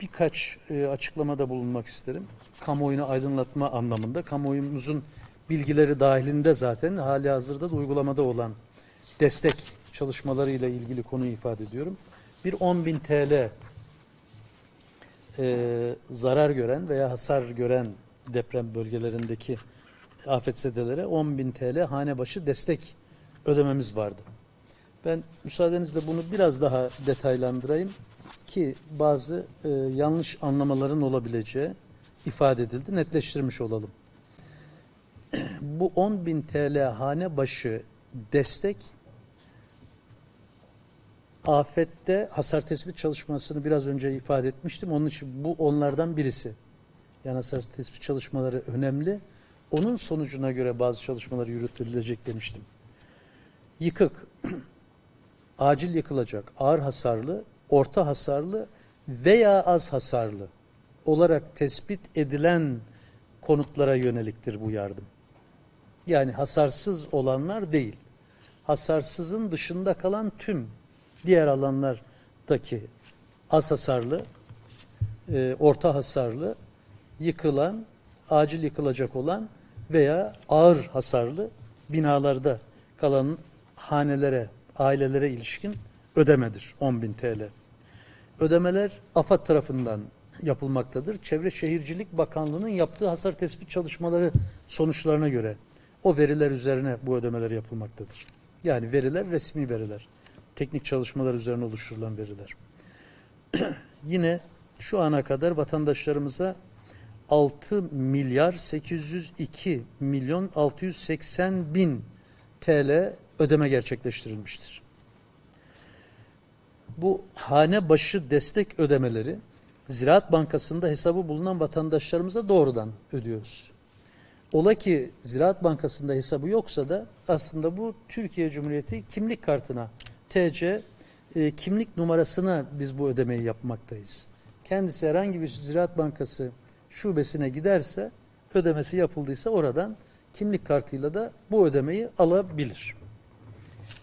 birkaç e, açıklamada bulunmak isterim. Kamuoyunu aydınlatma anlamında. Kamuoyumuzun bilgileri dahilinde zaten hali hazırda da uygulamada olan destek çalışmalarıyla ilgili konuyu ifade ediyorum. Bir 10.000 TL e, zarar gören veya hasar gören deprem bölgelerindeki afetzedelere 10.000 TL hane başı destek ödememiz vardı. Ben müsaadenizle bunu biraz daha detaylandırayım ki bazı e, yanlış anlamaların olabileceği ifade edildi, netleştirmiş olalım. Bu 10.000 TL hane başı destek afette hasar tespit çalışmasını biraz önce ifade etmiştim. Onun için bu onlardan birisi. Yani hasar tespit çalışmaları önemli. Onun sonucuna göre bazı çalışmalar yürütülecek demiştim. Yıkık, acil yıkılacak, ağır hasarlı, orta hasarlı veya az hasarlı olarak tespit edilen konutlara yöneliktir bu yardım. Yani hasarsız olanlar değil. Hasarsızın dışında kalan tüm diğer alanlardaki az hasarlı, e, orta hasarlı, yıkılan, acil yıkılacak olan veya ağır hasarlı binalarda kalan hanelere, ailelere ilişkin ödemedir 10.000 TL. Ödemeler AFAD tarafından yapılmaktadır. Çevre Şehircilik Bakanlığı'nın yaptığı hasar tespit çalışmaları sonuçlarına göre o veriler üzerine bu ödemeler yapılmaktadır. Yani veriler resmi veriler. Teknik çalışmalar üzerine oluşturulan veriler. Yine şu ana kadar vatandaşlarımıza 6 milyar 802 milyon 680 bin TL ödeme gerçekleştirilmiştir. Bu hane başı destek ödemeleri Ziraat Bankası'nda hesabı bulunan vatandaşlarımıza doğrudan ödüyoruz. Ola ki Ziraat Bankası'nda hesabı yoksa da aslında bu Türkiye Cumhuriyeti kimlik kartına, TC e, kimlik numarasına biz bu ödemeyi yapmaktayız. Kendisi herhangi bir Ziraat Bankası şubesine giderse ödemesi yapıldıysa oradan kimlik kartıyla da bu ödemeyi alabilir.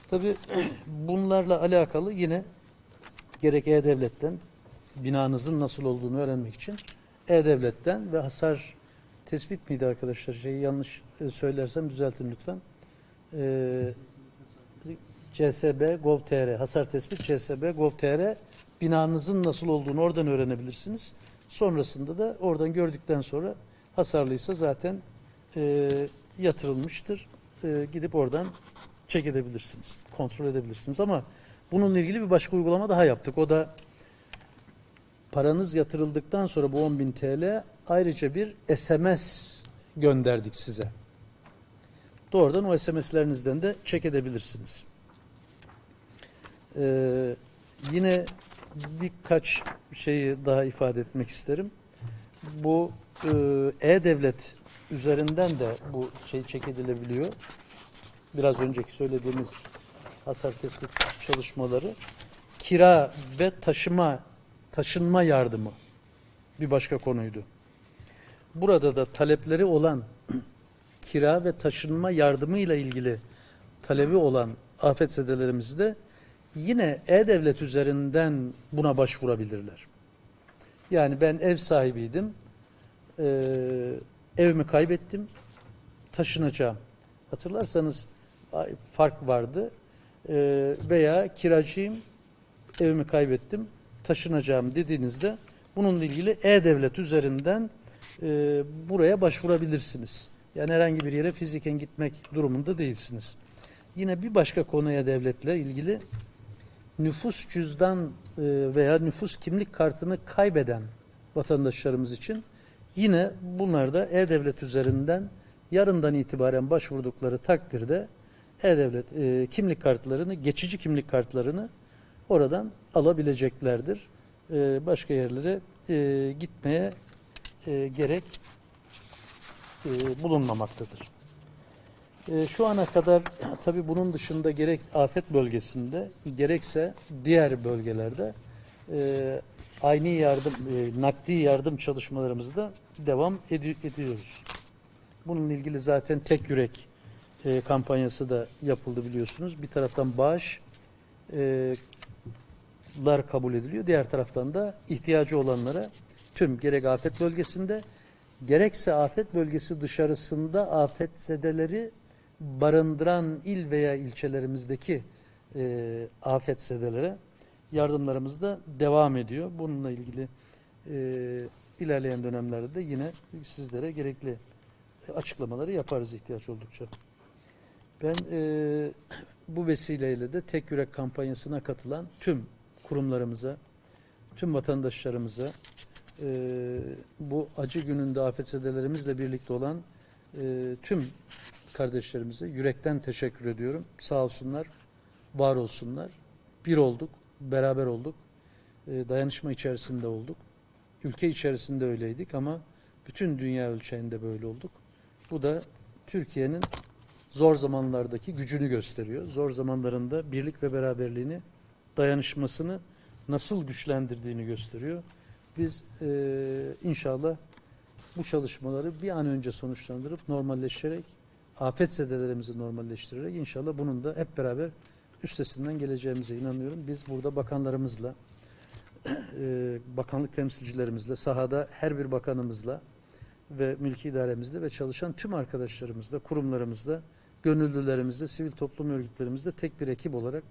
Tabii bunlarla alakalı yine gerek E-Devlet'ten binanızın nasıl olduğunu öğrenmek için E-Devlet'ten ve hasar tespit miydi arkadaşlar? Şeyi yanlış e, söylersem düzeltin lütfen. Ee, CSB Gov.tr hasar tespit CSB Gov.tr binanızın nasıl olduğunu oradan öğrenebilirsiniz. Sonrasında da oradan gördükten sonra hasarlıysa zaten e, yatırılmıştır. E, gidip oradan çek edebilirsiniz. Kontrol edebilirsiniz ama bununla ilgili bir başka uygulama daha yaptık. O da paranız yatırıldıktan sonra bu 10.000 TL ayrıca bir SMS gönderdik size. Doğrudan o SMS'lerinizden de çek edebilirsiniz. Ee, yine birkaç şeyi daha ifade etmek isterim. Bu e, e-devlet üzerinden de bu şey çek edilebiliyor. Biraz önceki söylediğimiz hasar tespit çalışmaları kira ve taşıma taşınma yardımı bir başka konuydu. Burada da talepleri olan kira ve taşınma yardımı ile ilgili talebi olan afetzedelerimiz de yine e-devlet üzerinden buna başvurabilirler. Yani ben ev sahibiydim, ee, evimi kaybettim, taşınacağım. Hatırlarsanız fark vardı Ee, veya kiracıyım, evimi kaybettim, taşınacağım dediğinizde bununla ilgili e-devlet üzerinden e, buraya başvurabilirsiniz. Yani herhangi bir yere fiziken gitmek durumunda değilsiniz. Yine bir başka konuya devletle ilgili nüfus cüzdan e, veya nüfus kimlik kartını kaybeden vatandaşlarımız için yine bunlar da e-devlet üzerinden yarından itibaren başvurdukları takdirde e-devlet e, kimlik kartlarını, geçici kimlik kartlarını oradan alabileceklerdir. E, başka yerlere e, gitmeye e, gerek e, bulunmamaktadır. E, şu ana kadar tabi bunun dışında gerek afet bölgesinde gerekse diğer bölgelerde e, aynı yardım, e, nakdi yardım çalışmalarımızda devam edi- ediyoruz. Bununla ilgili zaten tek yürek e, kampanyası da yapıldı biliyorsunuz. Bir taraftan bağış, e, kabul ediliyor. Diğer taraftan da ihtiyacı olanlara tüm gerek afet bölgesinde gerekse afet bölgesi dışarısında afetzedeleri barındıran il veya ilçelerimizdeki e, afetzedelere yardımlarımız da devam ediyor. Bununla ilgili e, ilerleyen dönemlerde de yine sizlere gerekli açıklamaları yaparız ihtiyaç oldukça. Ben e, bu vesileyle de tek yürek kampanyasına katılan tüm kurumlarımıza, tüm vatandaşlarımıza, e, bu acı gününde afetzedelerimizle birlikte olan e, tüm kardeşlerimize yürekten teşekkür ediyorum. Sağ olsunlar, var olsunlar. Bir olduk, beraber olduk. E, dayanışma içerisinde olduk. Ülke içerisinde öyleydik ama bütün dünya ölçeğinde böyle olduk. Bu da Türkiye'nin zor zamanlardaki gücünü gösteriyor. Zor zamanlarında birlik ve beraberliğini, dayanışmasını nasıl güçlendirdiğini gösteriyor. Biz eee, inşallah bu çalışmaları bir an önce sonuçlandırıp normalleştirerek, afetzedelerimizi normalleştirerek inşallah bunun da hep beraber üstesinden geleceğimize inanıyorum. Biz burada bakanlarımızla, eee, bakanlık temsilcilerimizle, sahada her bir bakanımızla ve mülki idaremizde ve çalışan tüm arkadaşlarımızla, kurumlarımızla, gönüllülerimizle, sivil toplum örgütlerimizle tek bir ekip olarak,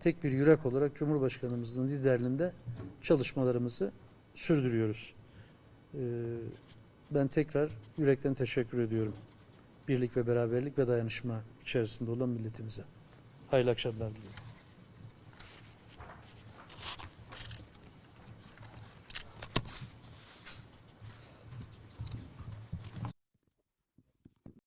tek bir yürek olarak Cumhurbaşkanımızın liderliğinde çalışmalarımızı sürdürüyoruz. Ee, Ben tekrar yürekten teşekkür ediyorum. Birlik ve beraberlik ve dayanışma içerisinde olan milletimize. Hayırlı akşamlar diliyorum.